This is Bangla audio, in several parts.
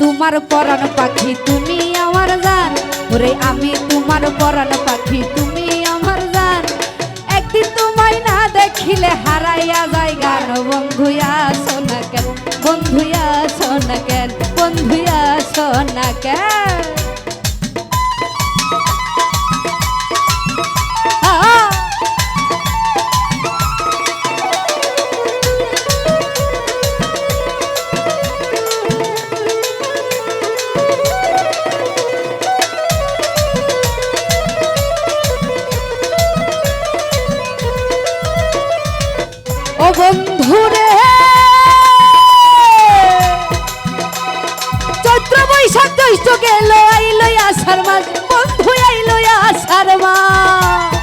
তোমার পরাণ পাখি, তুমি আমার জান ওরে আমি তোমার পরাণ পাখি, তুমি আমার জান একদিন তোমায় না দেখিলে হারাইয়া যায় গান। বন্ধুয়া সোনা কেন? বন্ধুয়া সোনা কেন? বন্ধুয়া সোনা কেন? ও বন্ধুরে। চৈত্র বৈশাখ জ্যৈষ্ঠ গেল, আইল আষাঢ় মাস। বন্ধু, আইল আষাঢ় মাস।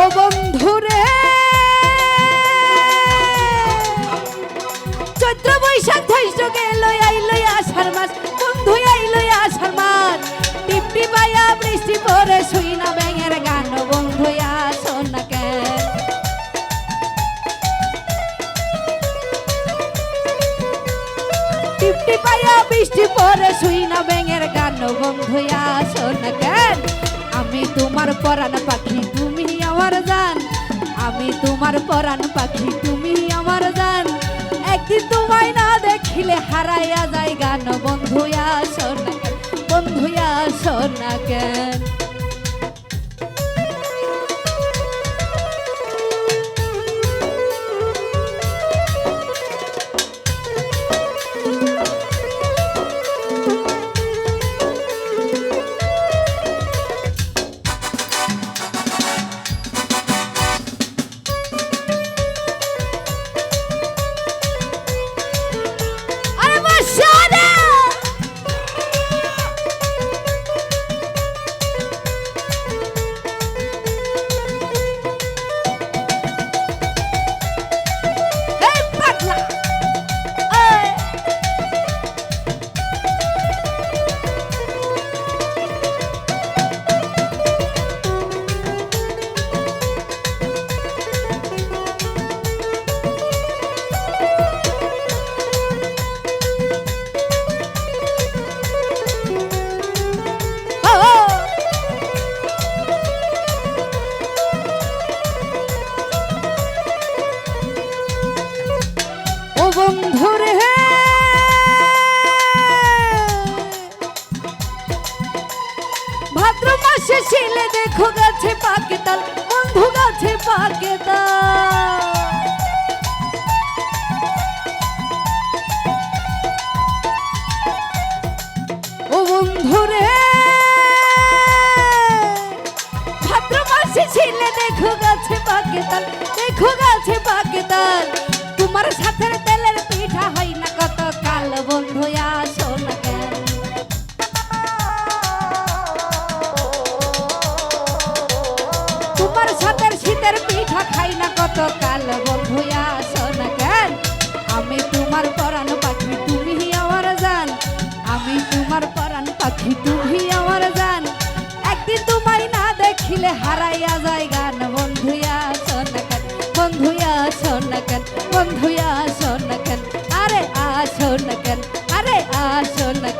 ও বন্ধুরে। চৈত্র বৈশাখ জ্যৈষ্ঠ গেল, আইল আষাঢ় মাস। বন্ধু, আইল আষাঢ় মাস। টিপটি পায়া বৃষ্টি পরে শুই না ব্যাঙের গান, বন্ধু আসো না কেন টিপটি পায়া বৃষ্টি পরে শুই না ব্যাঙের গান, বন্ধু আসো না কেন আমি তোমার পরাণ পাখি, তুমি আমার জান। আমি তোমার পরাণ পাখি, তুমি আমার জান। একদিন তোমায় না দেখিলে হারাইয়া যায় গান, বন্ধু আসো কেন বন্ধু সোনা কেন? বন্ধুরে ভাদ্র মাসে ছিলে দেখো গাছে পাকে তাল, বন্ধু গাছে পাকে তাল। ও বন্ধুরে ভাদ্র মাসে ছিলে দেখো গাছে পাকে তাল, দেখো গাছে পাকে তাল। তোমার সাথে হাতের শীতের পিঠা খাই না কত কাল বন্ধু আসো না কেন? আমি তোমার পরাণ পাখি, তুমি আমার জান। আমি তোমার পরাণ পাখি, তুমি আমার জান। একদিন তোমায় না দেখিলে হারাইয়া যায় গান, বন্ধু আসো না কেন? বন্ধু আসো না কেন? বন্ধু আসো না কেন? আরে, আসো না কেন? আরে, আসো না